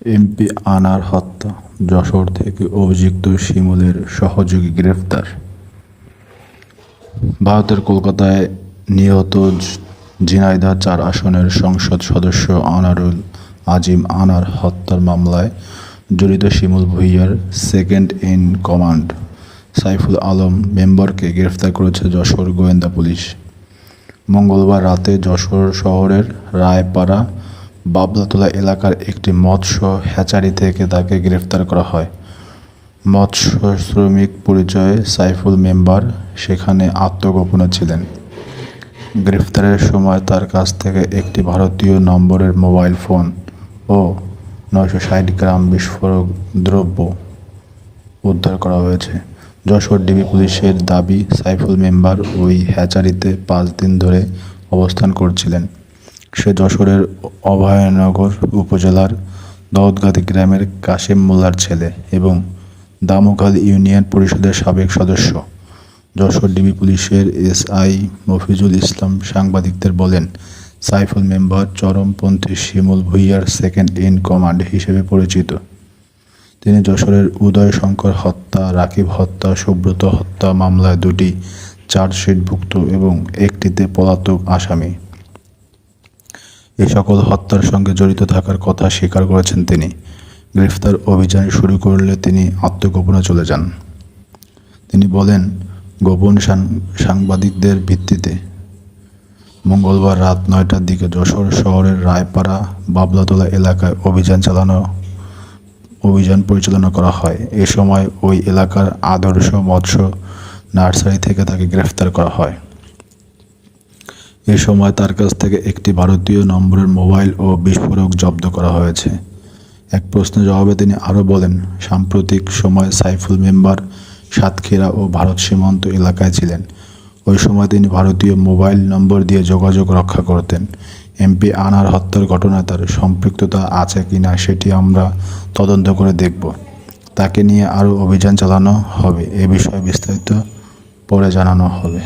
MP আনার হত্যা, যশোর থেকে অভিযুক্ত শিমুলের সহযোগী গ্রেফতার। ভারতের কলকাতায় নিহত ঝিনাইদহ চার আসনের সংসদ সদস্য আনারুল আজিম আনার হত্যার মামলায় জড়িত Shimul ভুঁইয়ার second in command Saiful Alam মেম্বারকে গ্রেফতার করেছে যশোর গোয়েন্দা পুলিশ। মঙ্গলবার রাতে যশোর শহরের রায়পাড়া বাবলাতলা এলাকার একটি মৎস্য হ্যাচারি থেকে তাকে গ্রেফতার করা হয়। মৎস্য শ্রমিক পরিচয়ে সাইফুল মেম্বার সেখানে আত্মগোপনে ছিলেন। গ্রেফতারের সময় তার কাছ থেকে একটি ভারতীয় নম্বরের মোবাইল ফোন ও নয়শো ষাট গ্রাম বিস্ফোরক দ্রব্য উদ্ধার করা হয়েছে। যশোর ডিবি পুলিশের দাবি, সাইফুল মেম্বার ওই হ্যাচারিতে পাঁচ দিন ধরে অবস্থান করছিলেন। সে যশোরের অভয়নগর উপজেলার দৌদগাতি গ্রামের কাশেম মোল্লার ছেলে এবং দামোখাল ইউনিয়ন পরিষদের সাবেক সদস্য। যশোর ডিবি পুলিশের এসআই মফিজুল ইসলাম সাংবাদিকদের বলেন, সাইফুল মেম্বার চরমপন্থী শিমুল ভুইয়ার সেকেন্ড ইন কমান্ড হিসেবে পরিচিত। তিনি যশোরের উদয় শঙ্কর হত্যা, রাকিব হত্যা, সুব্রত হত্যা মামলায় দুটি চার্জশিটভুক্ত এবং একটিতে পলাতক আসামি। এ সকল হত্যার সঙ্গে জড়িত থাকার কথা স্বীকার করেছেন তিনি। গ্রেফতার অভিযান শুরু করলে তিনি আত্মগোপনে চলে যান। তিনি বলেন, গোপন সাংবাদিকদের ভিত্তিতে মঙ্গলবার রাত নয়টার দিকে যশোর শহরের রায়পাড়া, বাবলাতলা এলাকায় অভিযান চালানো, অভিযান পরিচালনা করা হয়। এ সময় ওই এলাকার আদর্শ মৎস্য নার্সারি থেকে তাকে গ্রেফতার করা হয়। এ সময় তার কাছ থেকে একটি ভারতীয় নম্বরের মোবাইল ও বিস্ফোরক জব্দ করা হয়েছে। এক প্রশ্নের জবাবে তিনি আরও বলেন, সাম্প্রতিক সময় সাইফুল মেম্বার সাতক্ষীরা ও ভারত সীমান্ত এলাকায় ছিলেন। ওই সময় তিনি ভারতীয় মোবাইল নম্বর দিয়ে যোগাযোগ রক্ষা করতেন। এমপি আনার হত্যার ঘটনায় তার সম্পৃক্ততা আছে কি না সেটি আমরা তদন্ত করে দেখব। তাকে নিয়ে আরও অভিযান চালানো হবে, এ বিষয়ে বিস্তারিত পরে জানানো হবে।